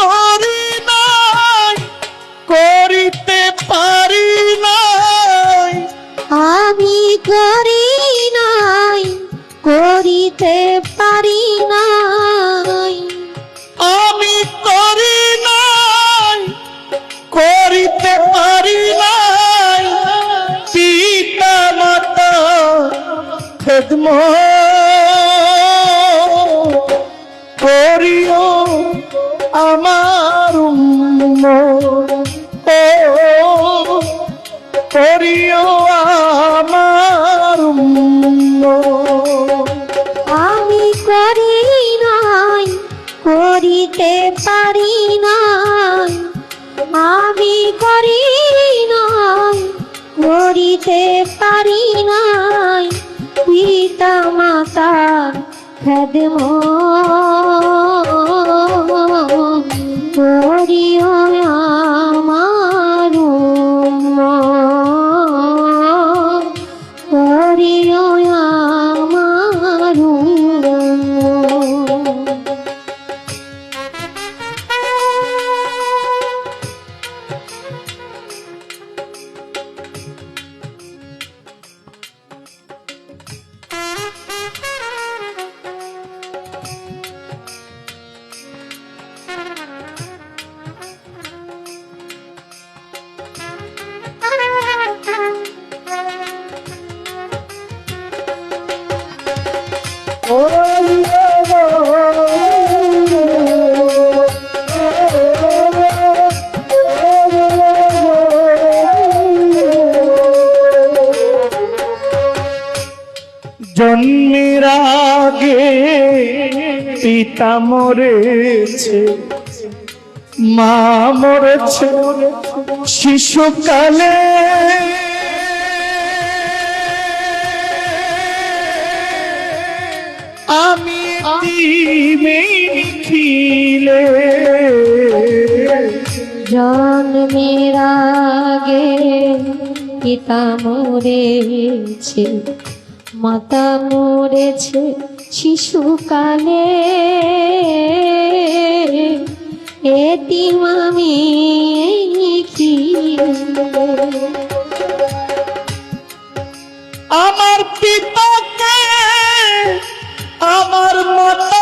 করি নাই করিতে পারি নাই। আমি করি নাই করিতে পারি করিও আমার। আমি করি নাই, করিতে পারি নাই। আমি করি নাই, করিতে পারি নাই। পিতা মাতার খেদম করিও পিতা মরেছে মা মরেছে শিশুকালে। আমি খিলে জন্মের আগে পিতা মরেছে মাতা মরেছে শিশুকালে এতিম আমি আমার পিতাকে আমার মাতাকে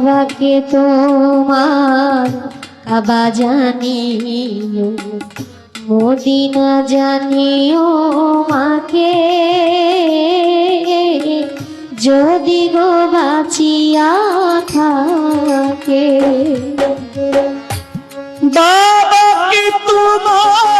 বাবাকে তোমার কাবা জানিও মদিনা জানিও মাকে। যদি গো বাঁচিয়া থাকে তোমার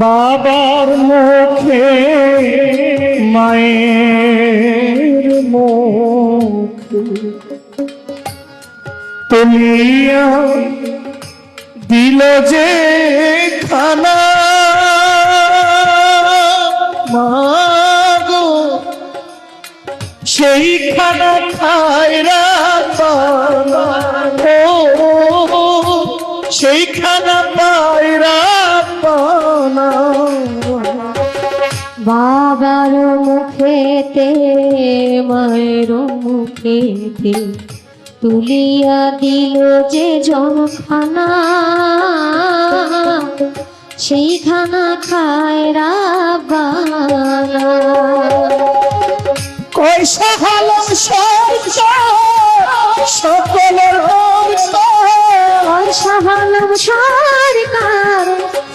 বাবার মুখে মায়ের মুখে। তুলিয়া দিল যে খানা মাগো সেই খানা খায় বাবার মুখেতে মায়ের মুখেতে তুলিয়া দিল যে জনখানা। সেই খানা খায় রাবানা। কয়সা হালাম সরকার সকলের আর সাহালাম সরকার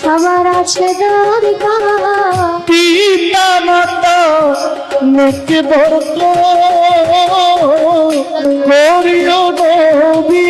সবার আছে দরকার। মতো মৃত্যু করিও নবী।